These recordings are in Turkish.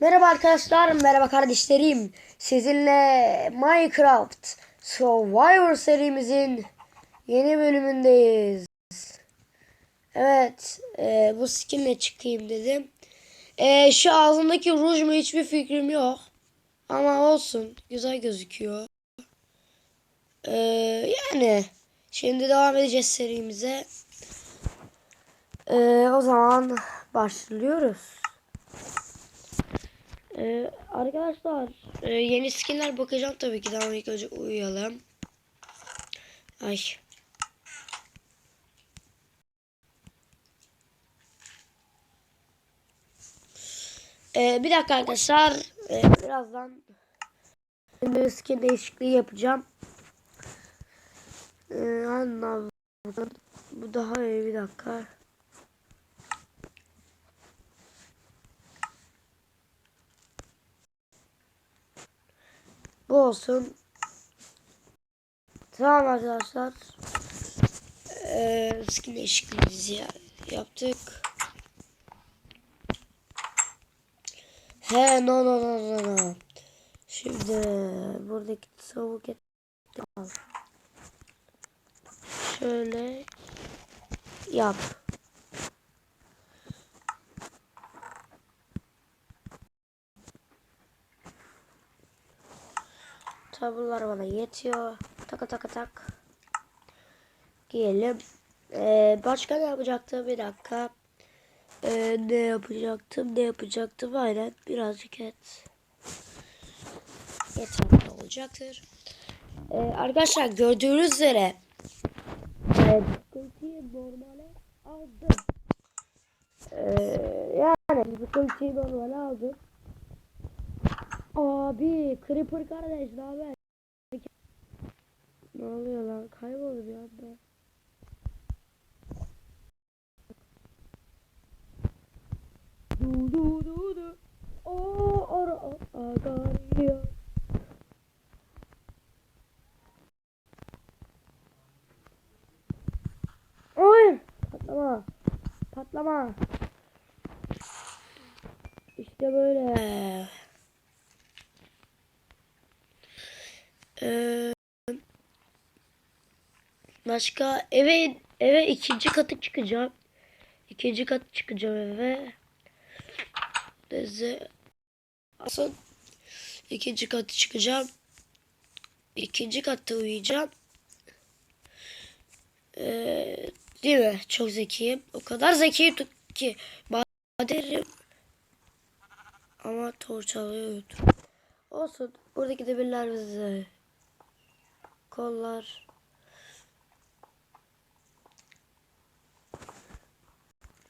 Merhaba arkadaşlar, merhaba kardeşlerim. Sizinle Minecraft Survivor serimizin yeni bölümündeyiz. Evet, e, bu skinle çıkayım dedim. E, şu ağzımdaki ruj mu hiçbir fikrim yok. Ama olsun, güzel gözüküyor. E, yani, şimdi devam edeceğiz serimize. E, o zaman başlıyoruz. Ee, arkadaşlar e, yeni skinler bakacağım tabii ki daha ilk önce uyuyalım. Ay. Ee, bir dakika arkadaşlar. Ee, birazdan bir skin değişikliği yapacağım. Ee, anladım. Bu daha iyi bir dakika. Bu olsun. Tamam arkadaşlar. Ee, skin değişikliğimizi ya- yaptık. He no no no no no. Şimdi buradaki soğuk et. Şöyle yap. Tabular bana yetiyor. Taka taka tak. Giyelim. Ee, başka ne yapacaktım? Bir dakika. Ee, ne yapacaktım? Ne yapacaktım? Aynen. Birazcık et. Yeterli olacaktır. Ee, arkadaşlar gördüğünüz üzere e, sıkıntıyı normale aldım. Ee, yani sıkıntıyı normale aldım. Abi Creeper kardeş ne haber? Ne oluyor lan? Kayboldu bir anda. Du du du du. Oo ara agarıyor. Oy! Patlama. Patlama. İşte böyle. Ee, başka eve eve ikinci katı çıkacağım. İkinci katı çıkacağım eve. Deze asıl ikinci katı çıkacağım. İkinci katta uyuyacağım. Ee, değil mi? Çok zekiyim. O kadar zekiyim ki baderim. Ama torç alıyordur. Olsun. Buradaki demirler bize. Kollar.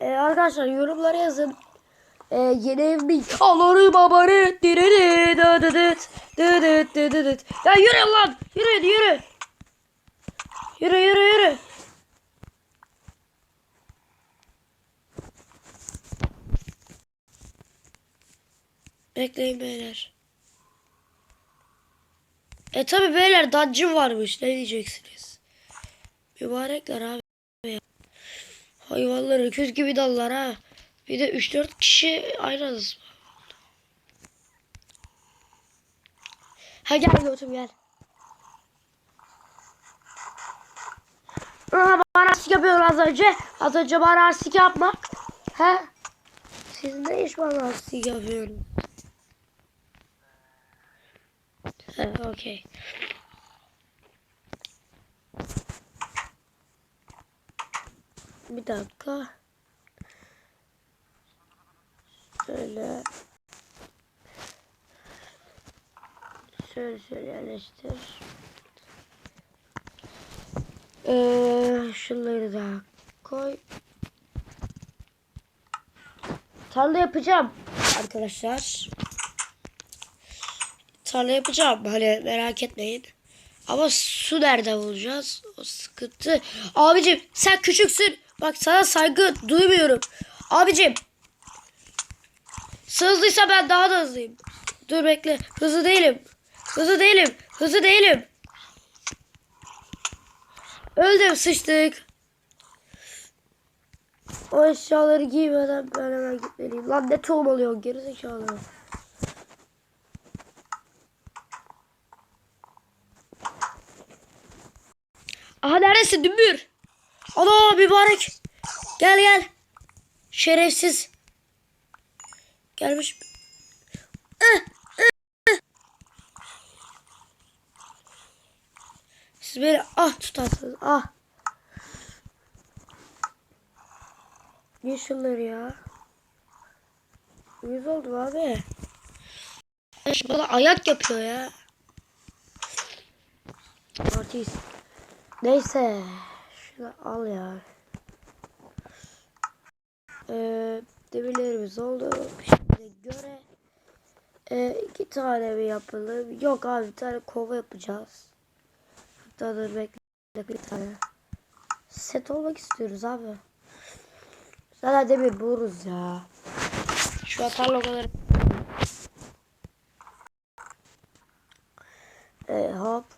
Ee, arkadaşlar yorumlara yazın. Ee, yeni ev mi? Alori babarı. Diriri. Dıdıdıt. Dıdıt. Dıdıdıt. Ya yürü lan. Yürü yürü. Yürü yürü yürü. Bekleyin beyler. E tabi beyler dungeon varmış. Ne diyeceksiniz? Mübarekler abi. Hayvanlar öküz gibi dallar ha. Bir de 3-4 kişi aynı. Ha gel götüm gel. Aha bana asik yapıyor az önce. Az önce bana asik yapmak. He? Siz ne iş bana asik yapıyorsunuz? He okey. Bir dakika. Şöyle. Şöyle şöyle yerleştir. Ee, şunları da koy. Tarla yapacağım arkadaşlar. Tarla yapacağım. Hani merak etmeyin. Ama su nerede bulacağız? O sıkıntı. Abicim sen küçüksün. Bak sana saygı duymuyorum. Abicim. Hızlıysa ben daha da hızlıyım. Dur bekle. Hızlı değilim. Hızlı değilim. Hızlı değilim. Öldüm sıçtık. O eşyaları giymeden ben hemen gitmeliyim. Lan ne tohum alıyorsun gerizekalı. Aha neredesin dümbür? Ana mübarek. Gel gel. Şerefsiz. Gelmiş. Siz beni ah tutarsınız ah. Ne şunları ya? Yüz oldu abi. Ya Şu bana ayak yapıyor ya. Artist. Neyse. Şunu al ya. Ee, demirlerimiz oldu. Şimdi göre ee, iki tane mi yapalım? Yok abi bir tane kova yapacağız. Hatta dur bekle bir tane. Set olmak istiyoruz abi. Zaten demir buluruz ya. Şu atarla o kadar. Ee, hop.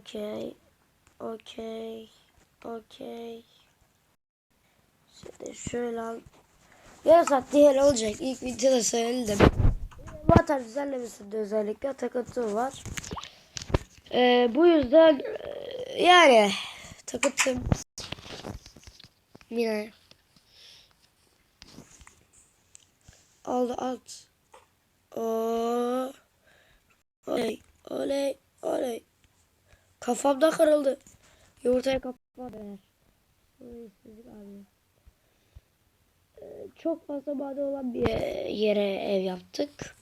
Okey. Okey. Okey. Şimdi şöyle al. Yarım saat diğer olacak. İlk videoda söyledim. Vatar düzenlemesinde özellikle takıntı var. Ee, bu yüzden e, yani takıntım yine aldı. Oo. Oley, oley, oley. Kafamda kırıldı. Yumurtaya kapatma değer. Uysuzluk abi. Ee, Çok fazla maden olan bir yere ev yaptık.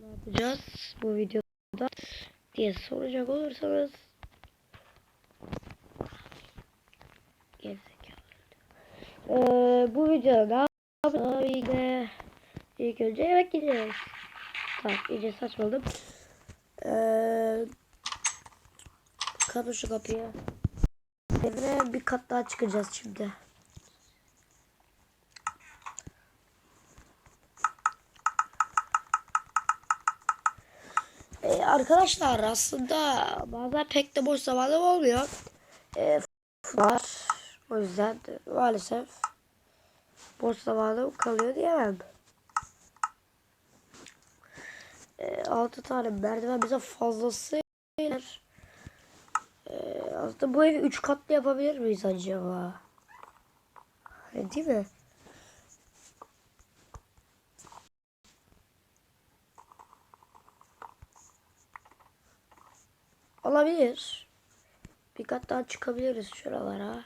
Ne yapacağız bu videoda diye soracak olursanız. Ee, bu videoda ne yapacağız? İlk önce yemek yiyeceğiz. Tamam iyice saçmaladım. Ee, kapı şu kapıyı. Evine bir kat daha çıkacağız şimdi. Ee, arkadaşlar aslında bazen pek de boş zamanım olmuyor. Ee, var. O yüzden de maalesef boş zamanım kalıyor diyemem. Ee, 6 tane merdiven bize fazlası yeter. Ee, aslında bu evi 3 katlı yapabilir miyiz acaba? Hani değil mi? Olabilir. Bir kat daha çıkabiliriz şuralara.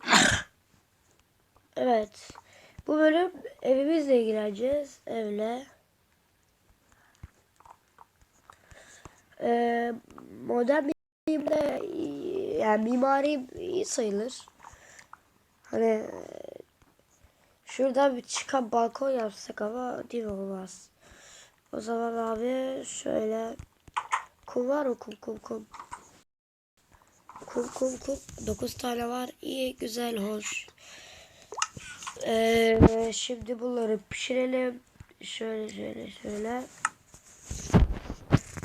Evet. Bu bölüm evimizle ilgileneceğiz. Evle. Ee, modern bilimde yani mimari iyi sayılır. Hani şuradan bir çıkan balkon yapsak ama değil mi olmaz. O zaman abi şöyle kum var mı kum kum kum. Kum kum kum. 9 tane var. İyi güzel hoş. Ee, şimdi bunları pişirelim. Şöyle şöyle şöyle.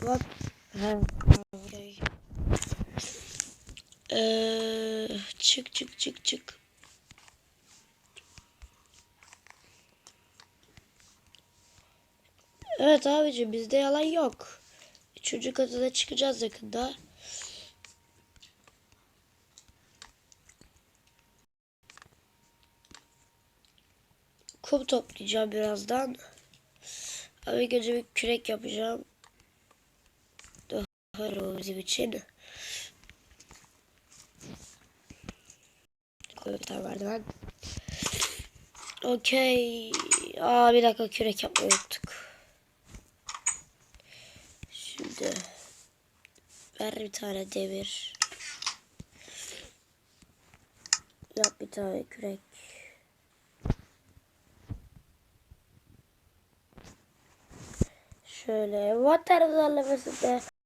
Bak. Okey. Ee, çık çık çık çık. Evet abicim bizde yalan yok. Üçüncü katına çıkacağız yakında. Kum toplayacağım birazdan. Abi bir kürek yapacağım. Daha o bizim için. Koy bir tane merdiven. Okey. Aa bir dakika kürek yapmayı unuttuk. Şimdi ver bir tane demir. Yap bir tane kürek. Şöyle. Water düzenlemesinde